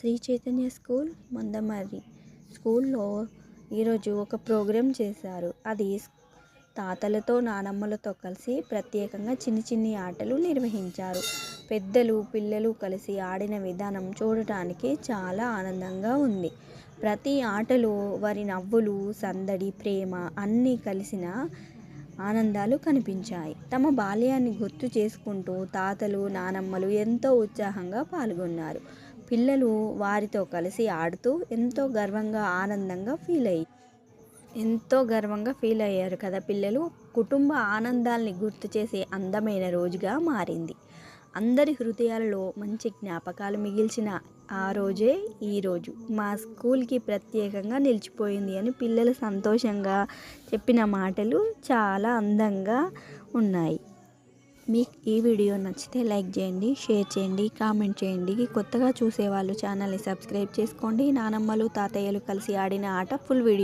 Shri Chaitanya school Mandamarri స్కూల్లో ఈరోజు ఒక ప్రోగ్రాం చేశారు. అది తాతలతో నానమ్మలతో కలిసి ప్రత్యేకంగా చిన్ని చిన్ని ఆటలు నిర్వహించారు. పెద్దలు పిల్లలు కలిసి ఆడిన విధానం చూడటానికి చాలా ఆనందంగా ఉంది. ప్రతి ఆటలో వారి నవ్వులు సందడి ప్రేమ అన్నీ కలిసిన ఆనందాలు కనిపించాయి. తమ బాల్యాన్ని గుర్తు చేసుకుంటూ తాతలు నానమ్మలు ఎంతో ఉత్సాహంగా పాల్గొన్నారు. పిల్లలు వారితో కలిసి ఆడుతూ ఎంతో గర్వంగా ఆనందంగా ఫీల్ అయ్యి ఎంతో గర్వంగా ఫీల్ అయ్యారు కదా పిల్లలు. కుటుంబ ఆనందాల్ని గుర్తు చేసే అందమైన రోజుగా మారింది. అందరి హృదయాలలో మంచి జ్ఞాపకాలు మిగిల్చిన ఆ రోజే ఈరోజు మా స్కూల్కి ప్రత్యేకంగా నిలిచిపోయింది అని పిల్లలు సంతోషంగా చెప్పిన మాటలు చాలా అందంగా ఉన్నాయి. మీకు ఈ వీడియో నచ్చితే లైక్ చేయండి షేర్ చేయండి కామెంట్ చేయండి. కొత్తగా చూసేవాళ్ళు ఛానల్ని సబ్స్క్రైబ్ చేసుకోండి. నానమ్మలు తాతయ్యలు కలిసి ఆడిన ఆట ఫుల్ వీడియో.